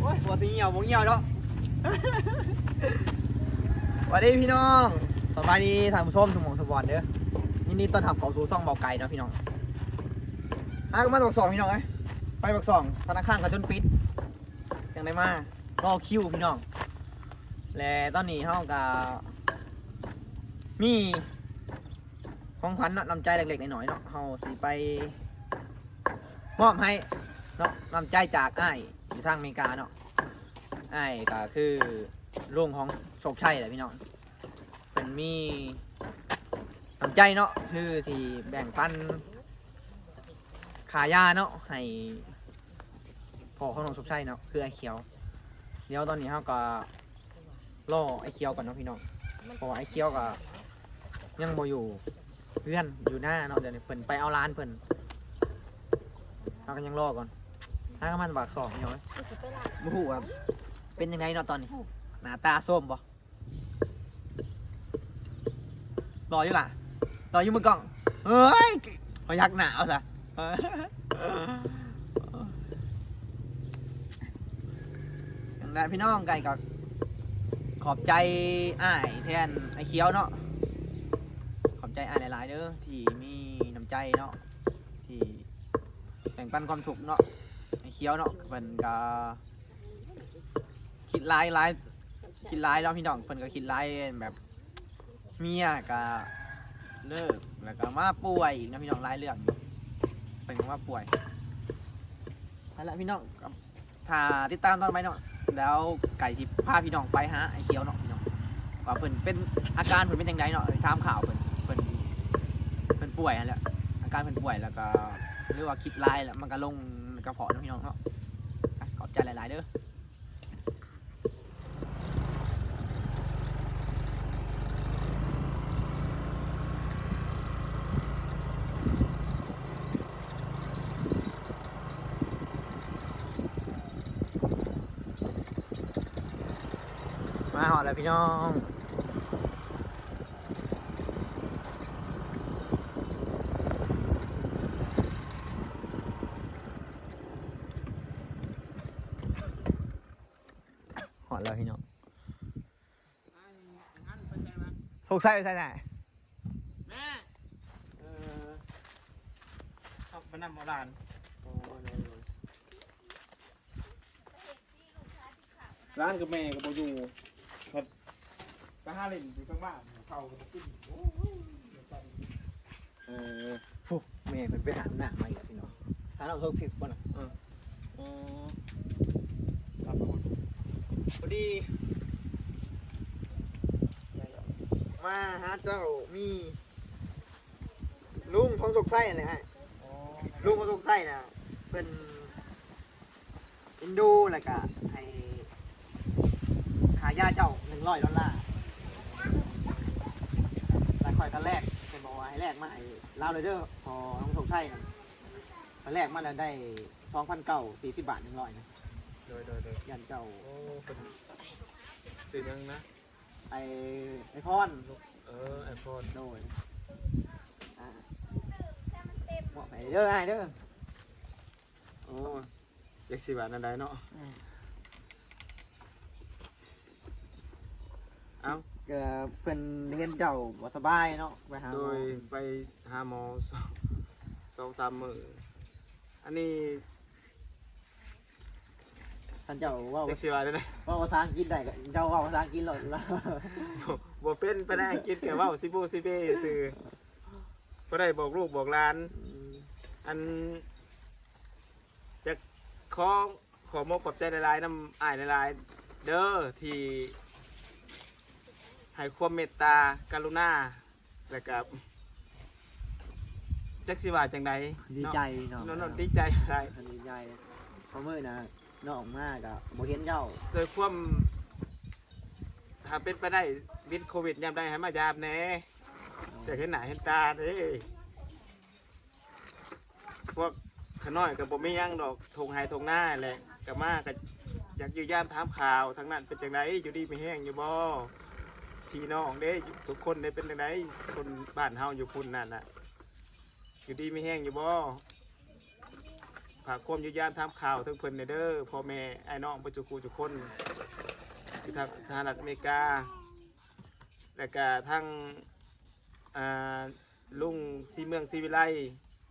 โอ้ยหัวสีเหี่ยวบ่เหี่ยวเนาะสวัสดีพี่น้องสบายดีทางผู้ชมสมองสปอร์ตเด้อยินดีต้อนรับเข้าสู่ซ่องเบาไก่เนาะพี่น้องอะก็มาบักสองพี่น้องเอ้ไปบักสองธนาคารเขาจนปิดจังได้มารอคิวพี่น้อง และตอนนี้เฮาก็มีของขวัญเนาะนำใจเล็กๆน้อยๆเนาะเฮาสิไปมอบให้ เนาะนำใจจากอ้ายอยู่ทางอเมริกาเนาะอ้ายก็คือลุงของโชคชัยแหละพี่น้องเป็นมีน้ำใจเนาะชื่อสิแบ่งปันขายาเนาะให้พ่อของน้องโชคชัยเนาะคือไอ้เขียว เดี๋ยวตอนนี้เฮาก็รอไอ้เคียวก่อนเนาะพี่น้องเพราะว่าไอ้เคียวก็ยังบ่อยู่เพื่อนอยู่หน้าเนาะเดี๋ยวนี้เพิ่นไปเอาร้านเพิ่นเฮาก็ยังรอก่อน ถ้าก็มันบากสองพี่น้องบ่ฮู้ว่าเป็นยังไงเนาะตอนนี้ หน้าตาส้มบ่รออยู่ล่ะรออยู่มือกล้องเฮ้ยพยักหนาวซะอย่างนั้นพี่น้องไก่ก็ขอบใจอ้ายแทนไอ้เคี้ยวเนาะขอบใจอ้ายหลายๆเด้อที่มีน้ำใจเนาะที่แบ่งปันความสุขเนาะ เคี้ยวเนาะเพิ่นก็คิดร้ายร้ายคิดร้ายแล้วพี่น้องเพิ่นก็คิดร้ายแบบเมียก็เลิกแล้วก็มาป่วยอีกนะพี่น้องหลายเรื่องเพิ่นก็มาป่วยนั่นแหละพี่น้องก็ถ้าติดตามตอนไปเนาะแล้วไก่ที่พาพี่น้องไปหาไอ้เคียวเนาะพี่น้องว่าเพิ่นเป็นอาการเพิ่นเป็นจังไดเนาะตามข่าวเพิ่นเพิ่นเพิ่นป่วยนั่นแหละอาการเพิ่นป่วยแล้วก็เรียกว่าคิดลายแล้วมันก็ลง กระเพาะเนาะพี่น้องเนาะขอบใจหลาย ๆ เด้อมาหอดแล้วพี่น้อง ดแล้วพี่น้องสงสัยไปใส่ไหนแม่เออขับมานำเอาหลานโอ้ยร้านกับแม่กับโบอยู่ครับไปห้าเล่นอยู่ข้างบ้านเขาก็มาขึ้นโอ้ยเดี๋ยวไปเออฟุกแม่เพิ่นไปหาหน้ามาอีกแล้วพี่น้องหาเราโทรผิดบ่น่ะเอออ๋อครับผม พอดี มาหาเจ้ามี ลุงทองสุกไส้อะไรฮะลุงทองสุกไส้นะเป็นอินดูแล้วก็ให้ขายยาเจ้าหนึ่งร้อยดอลลาร์แล้วคอยกันแรกเป็นบอกว่าให้แรกมาไอ้ลาวเลยเด้อพอทองสุกไส้นะตอนแรกมาแล้วได้สองพันเก้าสี่สิบบาทหนึ่งร้อยนะ โดยโดยโดยยันเจ้าโอ้เป็นสื่อยังนะ ไอ้ไอ้พรเออไอโฟนโดยอ่าบอกไปเด้อไอ้เด้อโอ้ยักษ์สิบาทนั่นได้เนาะเอ้าก็เพิ่นเห็นเจ้าบ่สบายเนาะไปหาหโดมอยไปหาหมอสองสองสามมืออันนี้ ท่านเจ้าเว่าเด็กสิบาทได้ไหมเว่าภาษาอังกฤษได้ก็เจ้าเว่าภาษาอังกฤษหลดแล้วบ่เป็นไปได้คิดแค่ว่าซิบูซิเบซื่อบ่ได้บอกลูกบอกหลาน อันจะขอขอมอบขอบใจหลายๆน้ำอ้ายหลายๆเด้อที่ให้ความเมตตากรุณาแล้วก็จักสิว่าจังใดดีใจเนาะเนาะเนาะดีใจหลายดีใจเพราะมื้อน่ะ น้องมากอะบ่เห็นเจ้าโดยความถ้าเป็นไปได้วิดโควิดยามใดให้มายามแหน่จะเห็นหน้าเห็นตาเด้พวกขน้อยกับบ่มีหยังดอกทงไฮทงหน้าแหละกับมากับอยากอยู่ย่ามถามข่าวทั้งนั้นเป็นจังไดอยู่ดีไม่แห้งอยู่บ่พี่น้องเด้ทุกคนได้เป็นจังไดคนบ้านเฮาอยู่พุ่นนั่นน่ะอยู่ดีไม่แห้งอยู่บ่ากความยืนยันทำข่าวทั้งเพิ่นในเด้อพ่อแม่ไอ้น้องประจุคูจุกคนที่ทางสหรัฐอเมริกา แล้วก็ทั้งอ่าลุงซีเมืองซีวิไล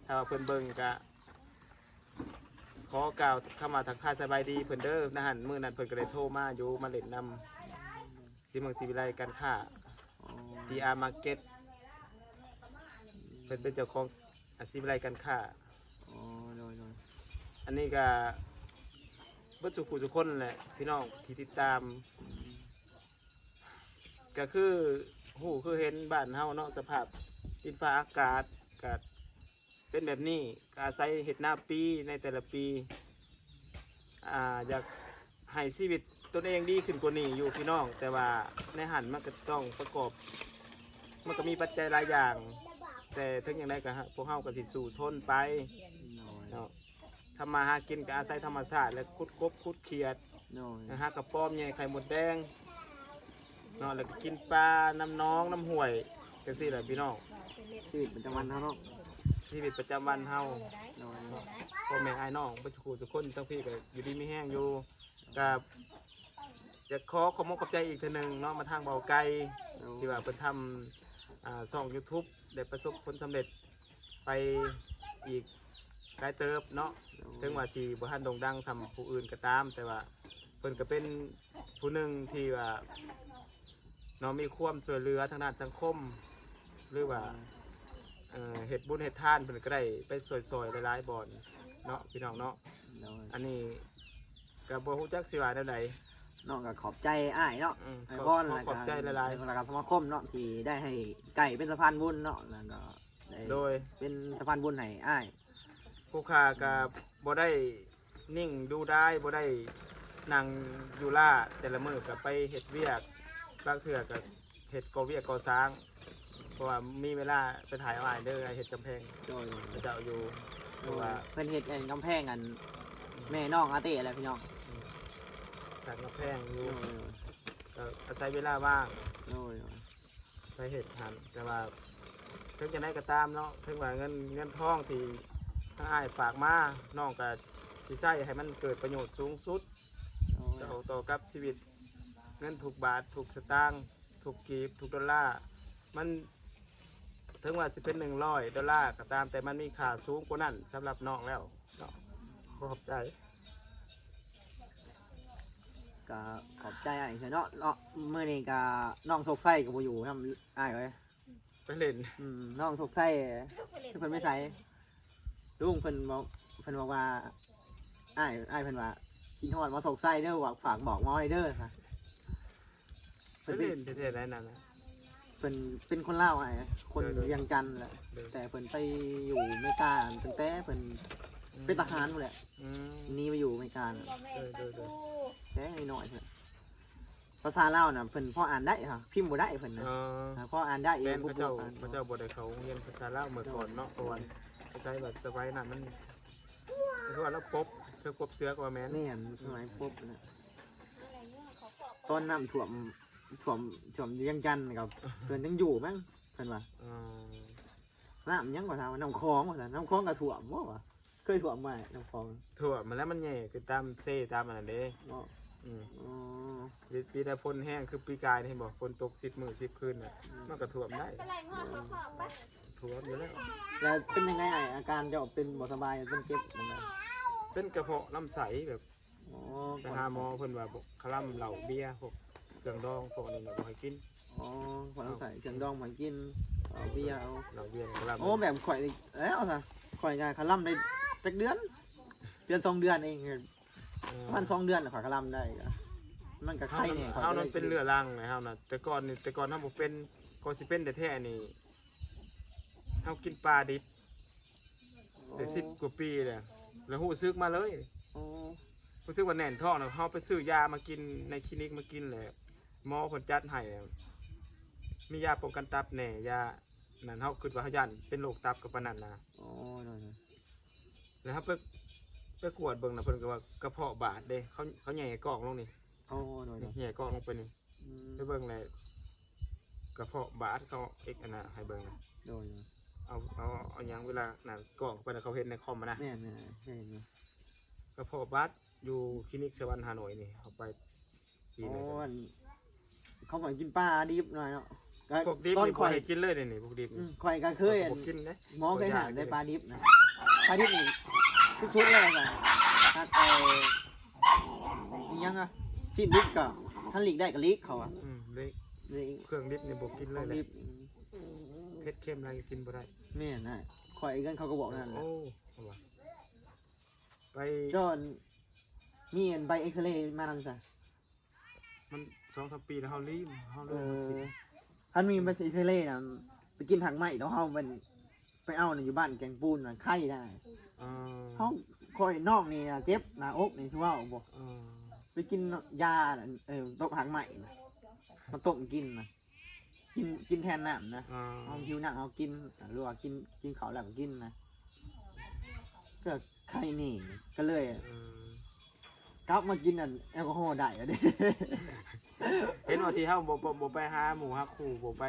ถ้าว่าเพิ่นเบิ่งก็ขอกล่าวเข้ามาทักทายสบายดีเพิ่นเด้อนะหันมื้อนั้นเพิ่นก็เลยโทรมาอยู่มาเล่นนำซีเมืองซีวิไลการค้าอ๋อ DR Market เพิ่นเป็นเจ้าของอาชีพไรการค้าอ๋อโดยโดย อันนี้ก็เบิ่สุขุทุกคนแหละพี่น้องที่ติดตาม ก็คือหูคือเห็นบ้านเฮาเนาะสภาพดินฟ้าอากาศก็เป็นแบบนี้ก็อาศัยเห็ดหน้าปีในแต่ละปีอ่าอยากให้ชีวิตตนเองดีขึ้นกว่านี้อยู่พี่น้อง แต่ว่าในหันมันก็ต้องประกอบ มันก็มีปัจจัยหลายอย่าง แต่ถึงอย่างไรก็ฮะพวกเฮาก็สิสูทนไป ทำมาหากินก็อาศัยธรรมชาติและคุดกบคุดเขียดโดยนะฮะกระป้อมใหญ่ไข่หมดแดงเนาะแล้วก็กินปลาน้ำน้องน้ำห่วยจังซี่แหละพี่น้องชีวิตประจำวันเขาเนาะชีวิตประจำวันเฮาโดยพ่อแม่ไอ้ายน้องประชุทุกคนทั้งพี่ก็อยู่ดีไม่แห้งอยู่กับอยากขอขอบคุณขอบใจอีกเทีหนึ่งเนาะมาทางเบาไกลโดยที่ว่าเพิ่นทำอ่าช่อง YouTube ได้ประสบผลสำเร็จไปอีก ไกลเติบเนาะถึงว่าสีบ่ทันโด่งดังสำผู้อื่นก็ตาม แต่ว่าเพิ่นก็เป็นผู้หนึ่งที่ว่าเนาะมีความช่วยเหลือทางด้านสังคม หรือว่าเอ่อเฮ็ดบุญเฮ็ดทานเพิ่นก็ได้ไปซอยๆหลายๆบ่อนเนาะพี่น้องเนาะโดยอันนี้ก็บ่ฮู้จักสิว่าแนวใด น้องก็ขอบใจอ้ายเนาะอืมไอ้ขบออนขอขอบใจหลายๆ แล้วก็สมาคมเนาะที่ได้ให้ไก่เป็นสะพานบุญเนาะแล้วก็ได้ๆโดย เป็นสะพานบุญให้อ้าย ผู้ค้าก็บ่ได้นิ่งดูได้บ่ได้นั่งอยู่ล่าแต่ละมื้อก็ไปเฮ็ดเวียกบางเทื่อก็เฮ็ดก่อเวียกก่อสร้าง เพราะว่ามีเวลาไปถ่ายเอาอ้ายเด้อไอ้เฮ็ดกำแพงโดยพระเจ้าอยู่เพโดราะยว่าเพิ่นเฮ็ดอันกำแพงกันแม่น้องอาเต้อะไรพี่น้องสร้างกำแพงอยู่โดยก็อาศัยเวลาว่างโดยไปเฮ็ดหันแต่ว่าถึงจะได้ก็ตามเนาะถึงว่าเงินเงินทองที่ ทางอ้ายฝากมาน้องก็สิใช้ให้มันเกิดประโยชน์สูงสุดโดยต่อต่อกับชีวิตเงินถูกบาทถูกสตางค์ถูกกีบถูกดอลลาร์มันถึงว่าสิเป็นหนึ่งร้อยดอลลาร์ก็ตาม แต่มันมีค่าสูงกว่านั้นสำหรับน้องแล้วเนาะขอบใจก็ขอบใจอ้ายเนาะเนาะมื้อนี้ก็น้องโศกไส้ก็บ่อยู่นำอ้ายเอ้ยไปเล่นอืมน้องโศกไส้ที่เพิ่นไม่ใส่ ลุงเพิ่นบอกเพิ่นบอกว่าอ้ายอ้ายเพิ่นว่ากินฮอดมาโศกไส้เด้อว่าฝากบอกหมอให้เด้อค่ะไปเพิ่นเป็นเล่นประเทศไหนนั่นนะ เพิ่นเป็นคนลาวอ้ายคนเด้อเวียงจันทน์แหละเด้อ แต่เพิ่นไปอยู่อเมริกาตั้งแต่เพิ่นเป็นทหารหมดแหละอืม หนี่มาอยู่อเมริกาน่ะ เออเออเออแค่น้อยๆเพิ่นภาษาลาวน่ะเพิ่นพออ่านได้ค่ะพิมพ์บ่ได้เพิ่นน่ะเอออ่าพออ่านได้เอแม่งนปุ๊พบระเจ้าอ่านพระเจ้าบไดเขาเรียนภาษาลาวเมื่อก่อนเนาะเพราะว่าภาษาแบบสบายนั่นมันเพราะว่าเราปบเธอปบเสือกว่าแม่นนี่อันสมัยปุ๊บน่ะตอนน้ำท่วมท่วมท่วมเวียงจันทน์กับเพิ่นยังอยู่มั้งเพิ่นว่าเออน้ำยังกว่าทางว่าน้ำคลองว่าซั่นน้ำคลองก็ท่วมบ่วะเคยท่วมไหมน้ำคลองถั่วมันแล้วมันแย่คือตามเซ่ตามอันนั้นเด้บ่อืมอ๋อปีปีแต่ฝนแห้งคือปีกายนี่เห็นบอกฝนตกสิบมือสิบคืนน่ะมันก็ท่วมได้ท่วมอ ยู่แล้วแล้วเป็นยังไงไอ้อาการเจะเป็นบ่สบายเป็นเจ็บยังไงเป็นกระเพาะลำไส้แบบอ๋อไปหาหมอเพิ่นว่าพวกคลั่มเหล้าเบียร์พวกเครื่องดองพวกนี้น่ะบ่ให้กินอ๋อขอใส่เครื่องดองมากินเอาเบียร์เอาเหล้าเบียร์คลั่มโอ้แบบข่อยแล้วนะข่อยงานคาร่ำได้จักเดือน เดือนสองเดือนเองเออประมันสองเดือนน่ะข่อยคาร่ำได้ก็มันก็เฮาไข่เนี่ยเฮานั้นเป็นเรือรังนะเฮาน่ะแต่ก่อนนี่แต่ก่อนเฮาบ่เป็นก็สิเป็นแต่แท้ๆนี่ เฮากินปลาดิบได้สิบกว่าปีแล้วแล้วฮู้ซึกมาเลยโอ้รู้สึกว่าแน่นท้องนะเขาไปซื้อยามากินในคลินิกมากินเลยหมอคนจัดให้มียาป้องกันตับแหน่ยานั่นเขาคิดว่าเขายันเป็นโรคตับกับปานนันนะโอ้โดนแล้วเขาไปไปกวดเบิ่งนะเพิ่นก็ว่ากระเพาะบาดเด้เขาเขาแหย่กล่องลงนี่โอ้โดนนี่แหย่กล่องลงไปนี่ไปเบิ่งเลยกระเพาะบาดเขาเอ็กอันน่ะให้เบิ่งนะโดน เอาเอาเอาหยังเวลาน่ะกล่องไปแล้วเขาเห็นในคอมอะนะแม่แม่แม่กระเพาะบัสอยู่คลินิกสวรรค์ฮานอยนี่เขาไปปีโอ้ไหนกันอันเขาเหมือนกินปลาดิบหน่อยเนาะก็พวกดิบตอนนี่ข่อยให้กินเลยเดี๋ยวนี่พวกดิบอืนี่มข่อยก็เคยอันผมกินนะ หมอเคยหาได้ปลาดิบนะปลาดิบนี่ทุกๆเลยค่ะถ้าเอออิหยังอะสิ้นดิบก็ท่านหลีกได้ก็ลีกเขาอะอืมเลยเลยเครื่องดิบนี่บ่กินขเลอยงแหละดิบ เผ็ดเค็มอะไรกินบ่ได้แม่น่ะข่อยกันเขาก็บอกนั่นแหละโอ้เอาว่ะไปจอนมีอันใบเอ็กซเรย์มานำจ้ะมันสองสามปีแล้วเขาลืมเขาเอลืมอท่านมีใบเอ็กซเรย์นะไปกินถังใหม่แล้วเขาเป็นไปเอาน่ะอยู่บ้านแกงปูนน่ะไข้ได้อ่าเขาคอยนอกนี่น่ะเจ็บหน้าอกนี่ชัวร์บอกอ่าไปกินยาน่ะเออต้มถังใหม่น่ะมาต้มกินนะ กินกินแทนน้ำนะอ่าเอาคิวหนักเอากินหรือว่ากินกินเขาวแล้วก็กินนะก็ไข้นี่ก็เลยเออกลับมากินอันแอลกอฮอล์ได้อะเด้เห็นว่าที่เฮาบ่บ่บ่ไปหาหมู่หาคู่บ่ไป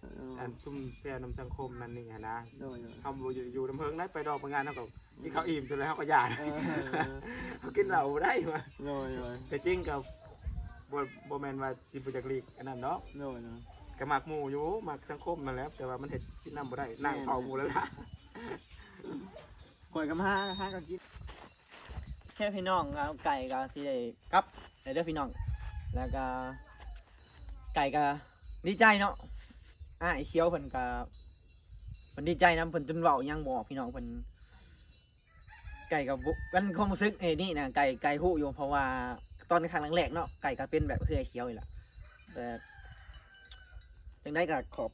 เอออันซุ่มแซ่น้ำสังคมนั่นนี่หั้นนะโดยโดยเฮาบ่อยู่อยู่น้ำเพิงได้ไปดอกไปงานเฮาก็กินข้าวอิ่มจนแล้วเฮาก็หยาดเออเขากินเหล้าได้มาโดยโดยแต่จริงกับบ่บ่แม่นว่าสิบ่จักลีกอันนั้นเนาะ โดยโดย ก็มักหมู่อยู่มักสังคมนั่นแหละแต่ว่ามันเฮ็ดกินน้ำบ่ได้นั่งเฝ้าหมู่แล้วล่ะข่อยกับห้าห้าก็กินแค่พี่น้องเอาไก่ก็สิได้กลับได้เด้อพี่น้อง แล้วก็ไก่ก็ดีใจเนาะอะไอ้เคี้ยวเพิ่นก็เพิ่นดีใจนํเพิ่นจนเว้ายังบอกพี่น้องเพิ่นไก่กับกันความรู้สึกเอ้นี่นะไก่ไก่ฮู้อยู่เพราะว่าตอนครั้งแรกๆเนาะไก่ก็เป็นแบบเคือไอ้เคี้ยวนี่แหละแต่ จังได้ก็ขอบ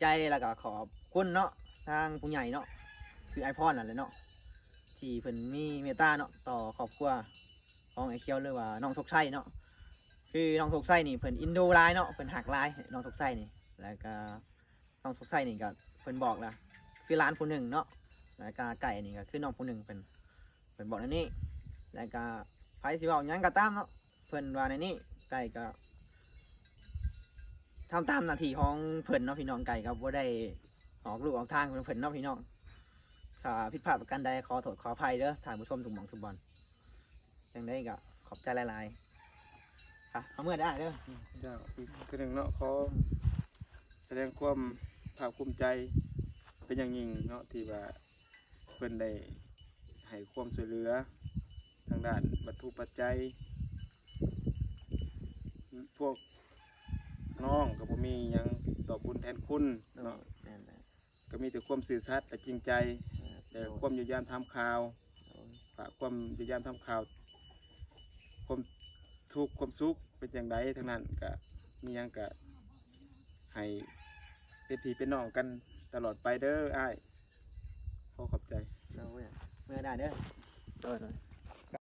ใจแล้วก็ขอบคุณเนาะทางผู้ใหญ่เนาะคือไอพอนนั่นแหละเนาะที่เพิ่นมีเมตตาเนาะต่อครอบครัวของไอเคียวหรือว่าน้องสกชัยเนาะคือน้องสกไส้นี่เพิ่นอินโดร้ายเนาะเพิ่นหักร้ายน้องสกไส้นี่แล้วก็น้องสกไส้นี่ก็เพิ่นบอกละคือร้านผู้หนึ่งเนาะแล้วก็ไก่นี่ก็คือน้องผู้หนึ่งเพิ่นเพิ่นบอกในนี้แล้วก็ไผสิเว้าหยังก็ตามเนาะเพิ่นว่าในนี้ไก่ก็ ทำตามหน้าที่ของเพิ่นเนาะพี่น้องไก่ก็บ่ได้ออกลูกออกทางเพิ่นเนนาะพี่น้องถ้าผิดพลาดประการใดขอโทษขออภัยเด้อท่านผู้ชมทุกหม่องทุกบอลจังได้ก็ขอบใจหลายๆค่ะเอาเมื่อได้เด้อเจ้าอีกคือหนึ่งเนาะขอแสดงความภาคภูมิใจเป็นอย่างยิ่งเนาะที่ว่าเพิ่นได้ให้ความช่วยเหลือ ทางด้านวัตถุปัจจัยพวก น้องก็บ่มีหยังตอบบุญแทนคุณเนาะแม่นแหละก็มีแต่ความสื่อสัตย์และจริงใจ แต่ความอยู่ยามทำข่าวฝากความอยู่ยามทำข่าว ความทุกข์ความสุขเป็นอย่างไรทั้งนั้นก็มีหยังก็ให้เป็นพี่เป็นน้องกันตลอดไปเด้ออ้ายขอขอบใจ เราเมื่อได้เด้อเออ